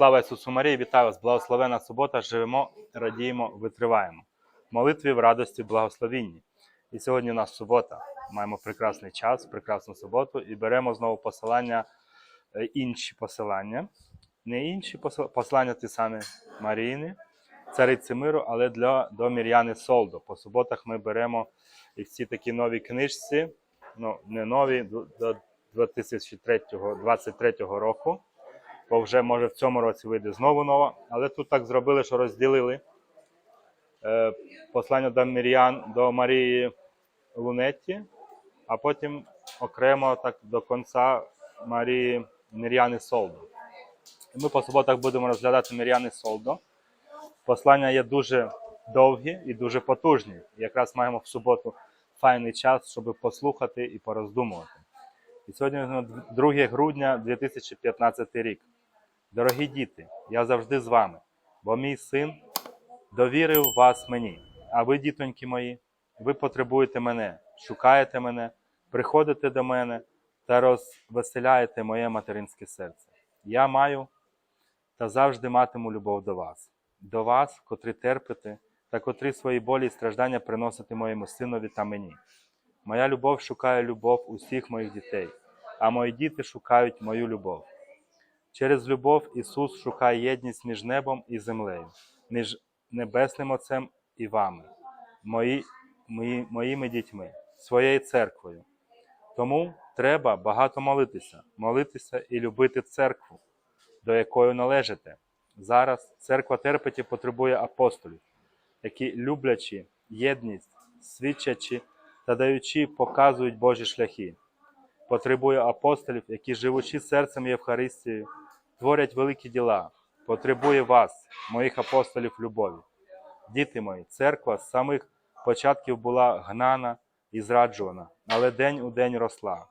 Слава Ісусу Марії, вітаю вас! Благословена субота! Живемо, радіємо, витриваємо. Молитві в радості, благословінні. І сьогодні у нас субота. Маємо прекрасний час, прекрасну суботу і беремо знову посилання, е, інші посилання. Не інші посил- послання ті самі Маріїни, цариці миру, але для, до Мір'яни Солдо. По суботах ми беремо і всі такі нові книжці, ну не нові, до 2023 року бо вже може в цьому році вийде знову нова. Але тут так зробили, що розділили е, послання до Мір'ян до Марії Лунетті, а потім окремо так до кінця Марії Мір'яни Солдо. І ми по суботах будемо розглядати Мір'яни Солдо. Послання є дуже довгі і дуже потужні. Якраз маємо в суботу файний час, щоб послухати і пороздумувати. І сьогодні ну, 2 грудня 2015 рік. Дорогі діти, я завжди з вами, бо мій син довірив вас мені. А ви, дітоньки мої, ви потребуєте мене, шукаєте мене, приходите до мене та розвеселяєте моє материнське серце. Я маю та завжди матиму любов до вас, до вас, котрі терпите, та котрі свої болі і страждання приносите моєму синові та мені. Моя любов шукає любов усіх моїх дітей, а мої діти шукають мою любов. Через любов Ісус шукає єдність між небом і землею, між небесним Отцем і вами, мої, мої, моїми дітьми, своєю церквою. Тому треба багато молитися, молитися і любити церкву, до якої належите. Зараз церква терпить і потребує апостолів, які люблячи єдність, свідчачи та даючи, показують Божі шляхи потребує апостолів, які, живучи серцем Євхаристією, творять великі діла, потребує вас, моїх апостолів любові. Діти мої, церква з самих початків була гнана і зраджувана, але день у день росла.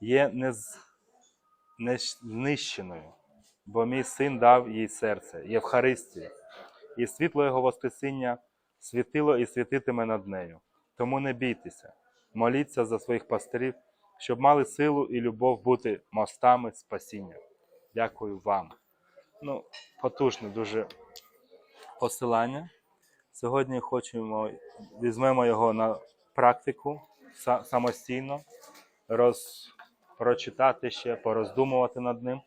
Є нез... знищеною, бо мій син дав їй серце, Євхаристію, і світло Його Воскресіння світило і світитиме над нею. Тому не бійтеся, моліться за своїх пастирів, щоб мали силу і любов бути мостами спасіння. Дякую вам. Ну, потужне дуже посилання. Сьогодні хочемо, візьмемо його на практику самостійно, роз, прочитати ще, пороздумувати над ним.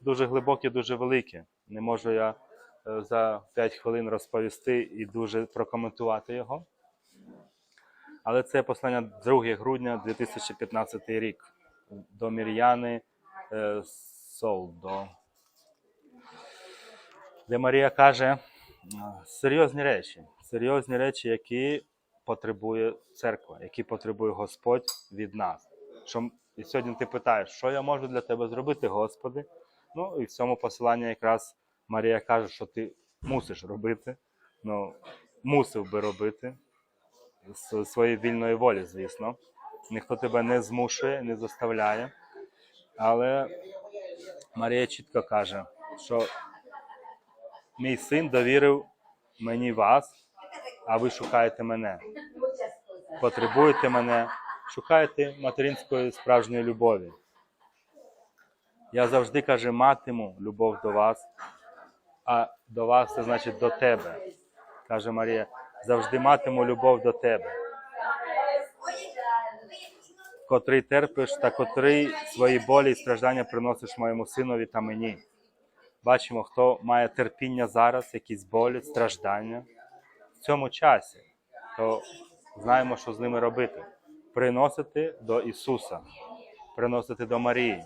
Дуже глибоке, дуже велике. Не можу я е, за 5 хвилин розповісти і дуже прокоментувати його. Але це послання 2 грудня 2015 рік до Мір'яни е, Солдо, де Марія каже е, серйозні речі, серйозні речі, які потребує церква, які потребує Господь від нас. Що, і сьогодні ти питаєш, що я можу для тебе зробити, Господи? Ну і в цьому посиланні якраз Марія каже, що ти мусиш робити, ну, мусив би робити з своєї вільної волі, звісно. Ніхто тебе не змушує, не заставляє. Але Марія чітко каже, що мій син довірив мені вас, а ви шукаєте мене. Потребуєте мене, шукаєте материнської справжньої любові. Я завжди каже, матиму любов до вас, а до вас це значить до тебе. Каже Марія, завжди матиму любов до тебе, котрий терпиш та котрий свої болі і страждання приносиш моєму синові та мені. Бачимо, хто має терпіння зараз, якісь болі, страждання в цьому часі, то знаємо, що з ними робити. Приносити до Ісуса, приносити до Марії.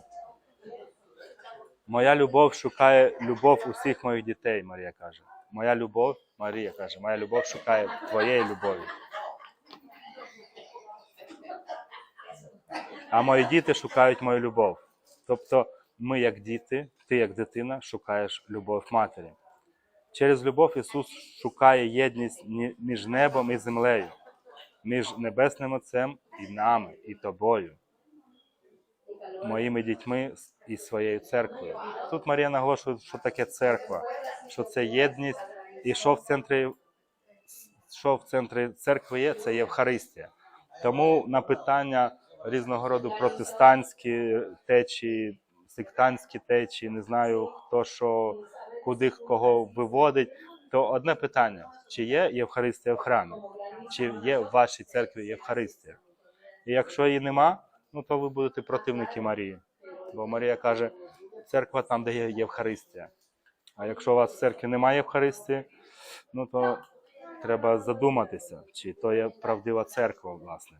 Моя любов шукає любов усіх моїх дітей, Марія каже. Моя любов, Марія каже, моя любов шукає твоєї любові. А мої діти шукають мою любов. Тобто ми, як діти, ти як дитина, шукаєш любов матері. Через любов Ісус шукає єдність між небом і землею, між Небесним Отцем і нами, і тобою, моїми дітьми і своєю церквою. Тут Марія наголошує, що таке церква, що це єдність, і що в центрі, що в центрі церкви є, це Євхаристія. Тому на питання різного роду протестантські течії, сектантські течії, не знаю хто що, куди кого виводить, то одне питання: чи є Євхаристія в храмі, чи є в вашій церкві Євхаристія? І якщо її нема, ну то ви будете противники Марії. Бо Марія каже, церква там, де є Євхаристія. А якщо у вас в церкві немає Євхаристії, ну то треба задуматися, чи то є правдива церква, власне.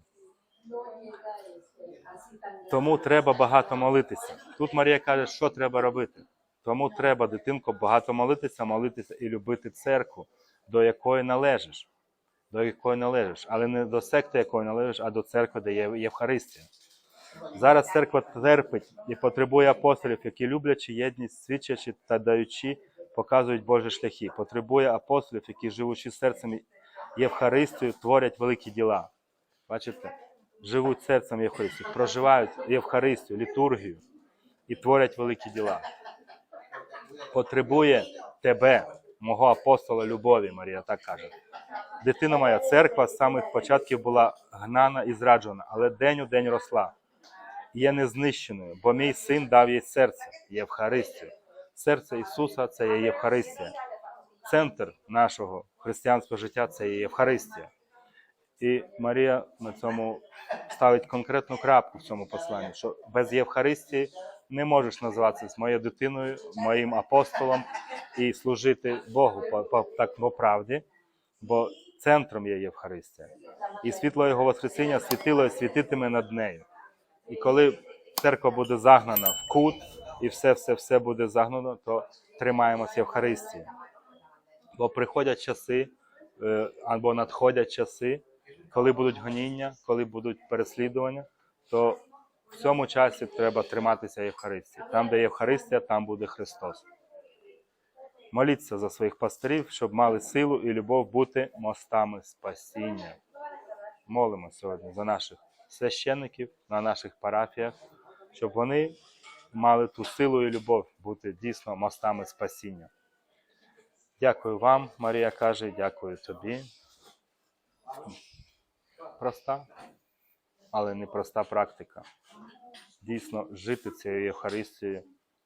Тому треба багато молитися. Тут Марія каже, що треба робити. Тому треба, дитинко, багато молитися, молитися і любити церкву, до якої належиш. До якої належиш. Але не до секти, якої належиш, а до церкви, де є Євхаристія. Зараз церква терпить і потребує апостолів, які люблячи єдність, свідчачи та даючи, показують Божі шляхи. Потребує апостолів, які, живучи серцем Євхаристію, творять великі діла. Бачите? Живуть серцем Євхаристію, проживають Євхаристію, літургію і творять великі діла. Потребує тебе, мого апостола любові, Марія так каже. Дитина моя, церква з самих початків була гнана і зраджена, але день у день росла. Є незнищеною, бо мій син дав їй серце, Євхаристію. Серце Ісуса це є Євхаристія. Центр нашого християнського життя це є Євхаристія. І Марія на цьому ставить конкретну крапку в цьому посланні, що без Євхаристії не можеш називатися моєю дитиною, моїм апостолом і служити Богу по, по, так по правді, бо центром є Євхаристія. І світло Його Воскресіння світило і світитиме над нею. І коли церква буде загнана в кут, і все, все, все буде загнано, то тримаємося Євхаристії. Бо приходять часи е, або надходять часи, коли будуть гоніння, коли будуть переслідування, то в цьому часі треба триматися Євхаристії. Там, де Євхаристія, там буде Христос. Моліться за своїх пастирів, щоб мали силу і любов бути мостами спасіння. Молимо сьогодні за наших священників на наших парафіях, щоб вони мали ту силу і любов бути дійсно мостами спасіння. Дякую вам, Марія каже, дякую тобі. Проста, але не проста практика. Дійсно, жити цією Євхаристією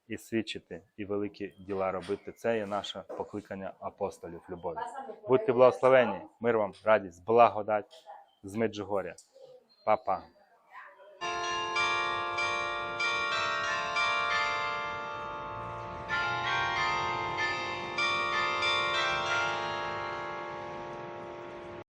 і свідчити, і великі діла робити. Це є наше покликання апостолів любові. Будьте благословені, мир вам, радість, благодать з Меджугоря. Па-па.